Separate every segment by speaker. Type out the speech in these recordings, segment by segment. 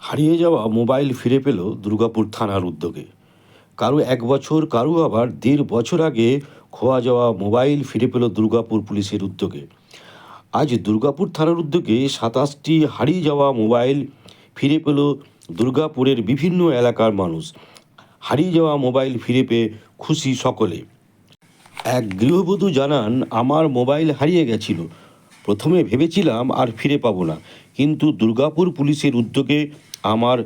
Speaker 1: হারিয়ে যাওয়া মোবাইল ফিরে পেল দুর্গাপুর থানার উদ্যোগে। কারও এক বছর, কারও আবার দেড় বছর আগে খোয়া যাওয়া মোবাইল ফিরে পেল দুর্গাপুর পুলিশের উদ্যোগে। আজ দুর্গাপুর থানার উদ্যোগে সাতাশটি হারিয়ে যাওয়া মোবাইল ফিরে পেল দুর্গাপুরের বিভিন্ন এলাকার মানুষ। হারিয়ে যাওয়া মোবাইল ফিরে পেয়ে খুশি সকলে। এক গৃহবধূ জানান, আমার মোবাইল হারিয়ে গেছিল। প্রথমে ভেবেছিলাম আর ফিরে পাবো না। কিন্তু দুর্গাপুর পুলিশের উদ্যোগে আমার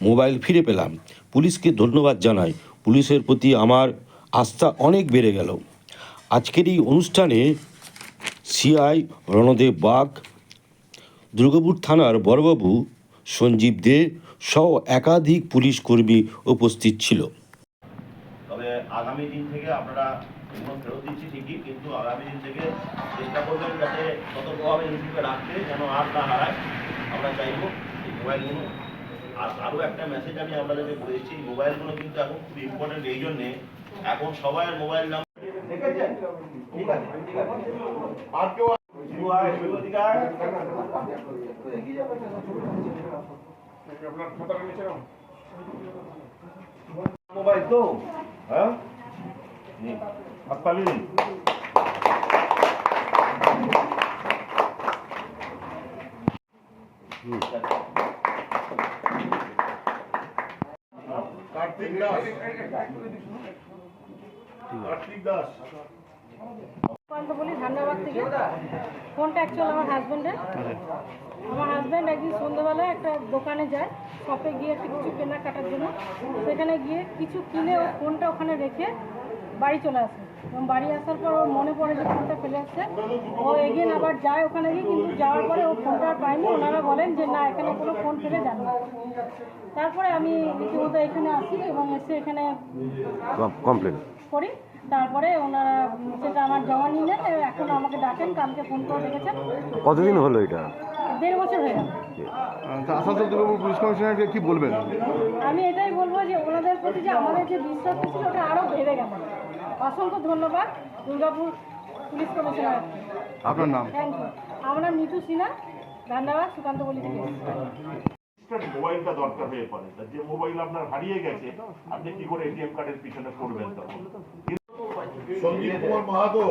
Speaker 1: মোবাইল ফিরে পেলাম। পুলিশকে ধন্যবাদ জানাই। পুলিশের প্রতি আমার আস্থা অনেক বেড়ে গেল। আজকের এই অনুষ্ঠানে সিআই রণদেব বাগ, দুর্গাপুর থানার বড়বাবু সঞ্জীব দে সহ একাধিক পুলিশ কর্মী উপস্থিত ছিল।
Speaker 2: তবে আগামী দিন থেকে আপনারা ফেরত দিচ্ছি ঠিকই, কিন্তু আগামী দিন থেকে চেষ্টা করবেন যাতে সতর্কভাবে রাখতে, যেন আর না হারায়। আমরা চাইব আর আরও একটা মেসেজ আমি আপনাদেরকে বলেছি মোবাইলগুলো কিন্তু এখন খুব ইম্পর্টেন্ট এই জন্যে এখন সবাই মোবাইল নাম্বার দেখেছেন? ঠিক আছে ঠিক আছে। আর কেউ আয়, শিবু এদিকে আয়। মোবাইল তো। হ্যাঁ? হাততালি নিন কার্তিক দাস। কার্তিক দাস।
Speaker 3: বলি ধান্দাবাদ থেকে ফোনটা অ্যাকচুয়াল আমার হাজব্যান্ডের আমার হাজব্যান্ড একদিন সন্ধ্যেবেলায় একটা দোকানে যায় শপে গিয়ে একটা কিছু কেনাকাটার জন্য। সেখানে গিয়ে কিছু কিনে ও ফোনটা ওখানে রেখে বাড়ি চলে আসে। এবং বাড়ি আসার পর ওর মনে পড়ে যে ফোনটা ফেলে আসছে। ও এগেন আবার যায় ওখানে গিয়ে কিন্তু যাওয়ার পরে ও ফোনটা আর পায়নি। ওনারা বলেন যে না এখানে কোনো ফোন ফেলে যান না। তারপরে আমি রীতিমতো এখানে আসি এবং এসে এখানে
Speaker 1: কমপ্লেন
Speaker 3: করি। তারপরে ওনারা সেটা আমার জমা নিলেন এখন আমাকে ডাকেন কালকে ফোন করে রেখেছেন
Speaker 1: কতদিন হলো এটা?
Speaker 3: দেড় বছর হয়ে গেল।
Speaker 4: আসানসোল দুর্গাপুর পুলিশ কমিশনারকে কি বলবেন?
Speaker 3: আমি এটাই বলব যে ওনাদের প্রতি যে আমাদের যে বিশ্বাস ছিল ওটা আরও বেড়ে গেল। অসংখ্য ধন্যবাদ দুর্গাপুর পুলিশ কমিশনার।
Speaker 4: আপনার নাম?
Speaker 3: আমার নাম নিতু সিনহা ধন্যবাদ সুকান্ত বলি থেকে।
Speaker 2: মোবাইলটা দরকার হয়ে পড়ে। তা যে মোবাইল আপনার হারিয়ে গেছে আপনি কি করে এটিএম কার্ডের পিছনে করবেন তখন? সঞ্জীব কুমার মাহাতো।